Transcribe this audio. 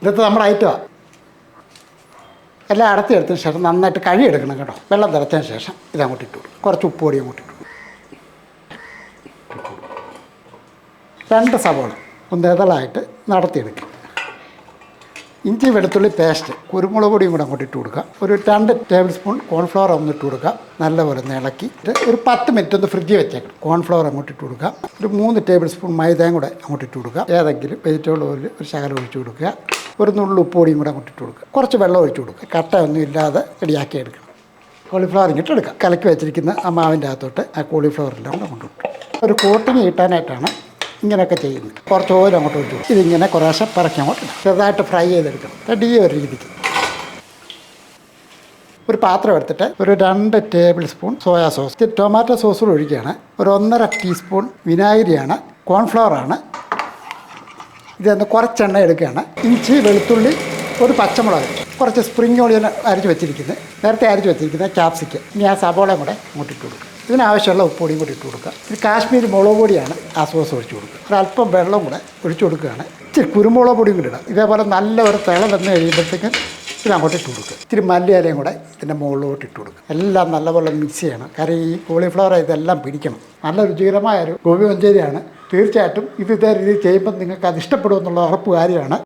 ഇന്നത്തെ നമ്മുടെ ഐറ്റമാണ് എല്ലാം അടത്തി എടുത്തതിന് ശേഷം നന്നായിട്ട് കഴിയെടുക്കണം കേട്ടോ. വെള്ളം തിളച്ചതിന് ശേഷം ഇത് അങ്ങോട്ട് ഇട്ടു കുറച്ച് ഉപ്പ് പൊടി അങ്ങോട്ട് ഇട്ടു. രണ്ട് സവോള ഒന്ന് ഇതളായിട്ട് നടത്തിയെടുക്കുക ഇഞ്ചി വെളുത്തുള്ളി പേസ്റ്റ് കുരുമുളക് പൊടിയും കൂടെ അങ്ങോട്ട് ഇട്ട് കൊടുക്കുക ഒരു രണ്ട് ടേബിൾ സ്പൂൺ കോൺഫ്ലവർ ഒന്ന് ഇട്ട് കൊടുക്കുക നല്ലപോലെ ഒന്ന് ഇളക്കിയിട്ട് ഒരു പത്ത് മിനിറ്റ് ഒന്ന് ഫ്രിഡ്ജിൽ വെച്ചേക്കണം കോൺഫ്ലവർ അങ്ങോട്ട് ഇട്ട് കൊടുക്കുക ഒരു മൂന്ന് ടേബിൾ സ്പൂൺ മൈദയും കൂടെ അങ്ങോട്ട് ഇട്ട് കൊടുക്കുക ഏതെങ്കിലും വെജിറ്റബിൾ ഓയിൽ ഒരു ശകലം ഒഴിച്ച് കൊടുക്കുക. ഒരു നുള്ളു ഉപ്പ് പൊടിയും കൂടെ അങ്ങോട്ട് ഇട്ട് കൊടുക്കുക. കുറച്ച് വെള്ളം ഒഴിച്ചു കൊടുക്കുക. കട്ട ഒന്നും ഇല്ലാതെ റെഡിയാക്കി എടുക്കണം. കോളിഫ്ലവർ ഇങ്ങോട്ട് എടുക്കുക കലക്കി വെച്ചിരിക്കുന്ന ആ മാവിന്റെ അകത്തോട്ട് ആ കോളിഫ്ലവറെല്ലാം കൂടെ കൊണ്ടുവിട്ടു ഒരു കോട്ടിങ് കിട്ടാനായിട്ടാണ് ഇങ്ങനെയൊക്കെ ചെയ്യുന്നത്. കുറച്ച് ഓയിൽ അങ്ങോട്ട് ഒഴിച്ചു ഇതിങ്ങനെ കുറേശ്ശെ പറക്കി അങ്ങോട്ട് ഇടാം. ചെറുതായിട്ട് ഫ്രൈ ചെയ്തെടുക്കണം. റെഡി ഒരു രീതിക്ക്. ഒരു പാത്രം എടുത്തിട്ട് ഒരു രണ്ട് tablespoon soya sauce. Tomato sauce കൂടെ ഒഴിക്കുകയാണ്. ഒരു ഒന്നര ടീസ്പൂൺ വിനാഗിരിയാണ്. കോൺഫ്ലവറാണ്. ഇതൊന്ന് കുറച്ചെണ്ണ എടുക്കുകയാണ്. ഇഞ്ചി വെളുത്തുള്ളി ഒരു പച്ചമുളക്. കുറച്ച് സ്പ്രിംഗ് ഓണിയൻ അരിച്ച് വെച്ചിരിക്കുന്നത് നേരത്തെ അരിച്ച് വെച്ചിരിക്കുന്ന ചാപ്സിക്ക് ഇനി ആ സബോളയും കൂടെ അങ്ങോട്ട് ഇട്ട് കൊടുക്കുക. ഇതിനാവശ്യമുള്ള ഉപ്പൊടിയും കൂടി ഇട്ട് കൊടുക്കുക. ഇത് കാശ്മീരി മുളക് പൊടിയാണ് ആ സോസ് ഒഴിച്ചു കൊടുക്കുക. ഒരല്പം വെള്ളം കൂടെ ഒഴിച്ചു കൊടുക്കുകയാണ്. ഇച്ചിരി കുരുമുളക് പൊടിയും കൂടി ഇടാം. ഇതേപോലെ നല്ല ഒരു തിള വന്ന് കഴിയുമ്പോഴത്തേക്കും ഇത് അങ്ങോട്ട് ഇട്ട് കൊടുക്കുക. ഇത്തിരി മല്ലിയിലയും കൂടെ ഇതിന്റെ മുകളിലോട്ട് ഇട്ട് കൊടുക്കുക. എല്ലാം നല്ലപോലെ മിക്സ് ചെയ്യണം. കാരണം ഈ കോളിഫ്ലവർ ഇതെല്ലാം പിടിക്കണം. നല്ല രുചികരമായ ഒരു ഗോപി മഞ്ചേരിയാണ്. തീർച്ചയായിട്ടും ഇത് ഇതേ രീതിയിൽ ചെയ്യുമ്പോൾ നിങ്ങൾക്ക് അത് ഇഷ്ടപ്പെടുമെന്നുള്ള ഉറപ്പ് കാര്യമാണ്.